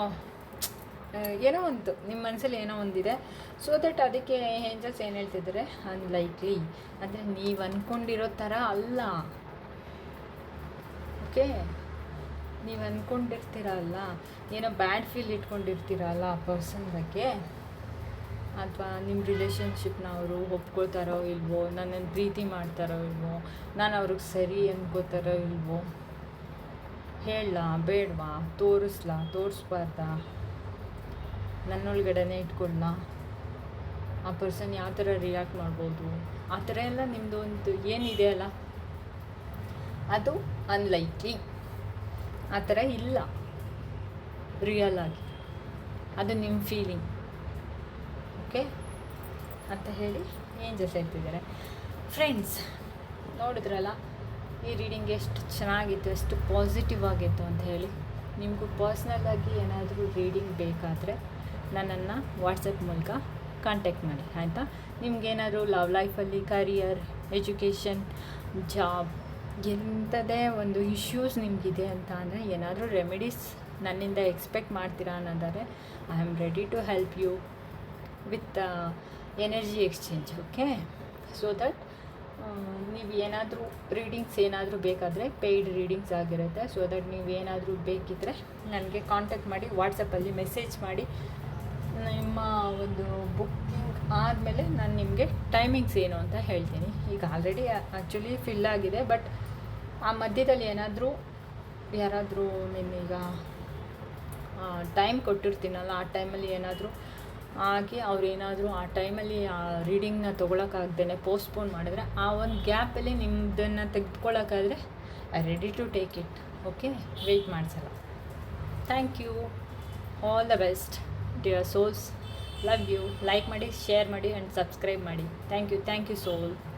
S1: ಏನೋ ಒಂದು ನಿಮ್ಮ ಮನಸ್ಸಲ್ಲಿ ಏನೋ ಒಂದಿದೆ. ಸೊ ದಟ್ ಅದಕ್ಕೆ ಏಂಜಲ್ಸ್ ಏನು ಹೇಳ್ತಿದ್ದಾರೆ? ಅನ್ಲೈಕ್ಲಿ ಅಂದರೆ ನೀವು ಅಂದ್ಕೊಂಡಿರೋ ಥರ ಅಲ್ಲ. ಓಕೆ ನೀವು ಅಂದ್ಕೊಂಡಿರ್ತೀರಲ್ಲ ಏನೋ ಬ್ಯಾಡ್ ಫೀಲ್ ಇಟ್ಕೊಂಡಿರ್ತೀರಲ್ಲ ಆ ಪರ್ಸನ್ ಬಗ್ಗೆ. ಅಥವಾ ನಿಮ್ಮ ರಿಲೇಷನ್ಶಿಪ್ನ ಅವರು ಒಪ್ಕೊಳ್ತಾರೋ ಇಲ್ವೋ, ನನ್ನನ್ನು ಪ್ರೀತಿ ಮಾಡ್ತಾರೋ ಇಲ್ವೋ, ನಾನು ಅವ್ರಿಗೆ ಸರಿ ಅನ್ಕೋತಾರೋ ಇಲ್ವೋ, ಹೇಳಲಾ, ಬೇಡವಾ, ತೋರಿಸ್ಲಾ, ತೋರಿಸ್ಬಾರ್ದಾ? ನನ್ನೊಳಗಡೆನೇ ಇಟ್ಕೊಳ್ಳ ಆ ಪರ್ಸನ್ ಯಾವ ಥರ ರಿಯಾಕ್ಟ್ ಮಾಡ್ಬೋದು? ಆ ಥರ ಎಲ್ಲ ನಿಮ್ಮದು ಒಂದು ಏನಿದೆ ಅಲ್ಲ? ಅದು ಅನ್ಲೈಕ್ಲಿ ಆ ಥರ ಇಲ್ಲ. ರಿಯಲ್ ಆಗಿ. ಅದು ನಿಮ್ಮ ಫೀಲಿಂಗ್ ಓಕೆ? ಅಂತ ಹೇಳಿ ಏಂಜಸ್ ಹೇಳ್ತಿದ್ದಾರೆ? ಫ್ರೆಂಡ್ಸ್ ನೋಡಿದ್ರಲ್ಲ, ಈ ರೀಡಿಂಗ್ ಎಷ್ಟು ಚೆನ್ನಾಗಿತ್ತು, ಎಷ್ಟು ಪಾಸಿಟಿವ್ ಆಗಿತ್ತು ಅಂತ ಹೇಳಿ. ನಿಮಗೂ ಪರ್ಸ್ನಲ್ಲಾಗಿ ಏನಾದರೂ ರೀಡಿಂಗ್ ಬೇಕಾದರೆ ನನ್ನನ್ನು ವಾಟ್ಸಪ್ ಮೂಲಕ ಕಾಂಟ್ಯಾಕ್ಟ್ ಮಾಡಿ, ಆಯಿತಾ? ನಿಮಗೇನಾದರೂ ಲವ್ ಲೈಫಲ್ಲಿ ಕರಿಯರ್ ಎಜುಕೇಷನ್ ಜಾಬ್ ಎಂಥದೇ ಒಂದು ಇಶ್ಯೂಸ್ ನಿಮಗಿದೆ ಅಂತ ಅಂದರೆ ಏನಾದರೂ ರೆಮಿಡೀಸ್ ನನ್ನಿಂದ ಎಕ್ಸ್ಪೆಕ್ಟ್ ಮಾಡ್ತೀರಾ ಅನ್ನೋದಾದರೆ I am ready to help you with energy exchange okay so that ನೀವು ಏನಾದರೂ ರೀಡಿಂಗ್ಸ್ ಏನಾದರೂ ಬೇಕಾದರೆ ಪೇಯ್ಡ್ ರೀಡಿಂಗ್ಸ್ ಆಗಿರುತ್ತೆ. ಸೊ ದಟ್ ನೀವು ಏನಾದರೂ ಬೇಕಿದ್ದರೆ ನನಗೆ ಕಾಂಟ್ಯಾಕ್ಟ್ ಮಾಡಿ ವಾಟ್ಸಪ್ಪಲ್ಲಿ ಮೆಸೇಜ್ ಮಾಡಿ. ನಿಮ್ಮ ಒಂದು ಬುಕ್ಕಿಂಗ್ ಆದಮೇಲೆ ನಾನು ನಿಮಗೆ ಟೈಮಿಂಗ್ಸ್ ಏನು ಅಂತ ಹೇಳ್ತೀನಿ. ಈಗ ಆಲ್ರೆಡಿ ಆ್ಯಕ್ಚುಲಿ ಫಿಲ್ ಆಗಿದೆ ಬಟ್ ಆ ಮಧ್ಯದಲ್ಲಿ ಏನಾದರೂ, ಯಾರಾದರೂ ನಿನ್ನೀಗ ಟೈಮ್ ಕೊಟ್ಟಿರ್ತೀನಲ್ಲ, ಆ ಟೈಮಲ್ಲಿ ಏನಾದರೂ ಆಗಿ ಅವ್ರೇನಾದರೂ ಆ ಟೈಮಲ್ಲಿ ಆ ರೀಡಿಂಗ್ನ ತೊಗೊಳಕ್ಕಾಗ್ದೇ ಪೋಸ್ಟ್ಪೋನ್ ಮಾಡಿದ್ರೆ ಆ ಒಂದು ಗ್ಯಾಪಲ್ಲಿ ನಿಮ್ಮದನ್ನು ತೆಗೆದುಕೊಳ್ಳೋಕ್ಕಾದ್ರೆ I ready to take it okay wait ಮಾಡಿಸಲ್ಲ. Thank you all the best dear souls love you like ಮಾಡಿ ಶೇರ್ ಮಾಡಿ ಆ್ಯಂಡ್ ಸಬ್ಸ್ಕ್ರೈಬ್ ಮಾಡಿ. Thank you thank you soul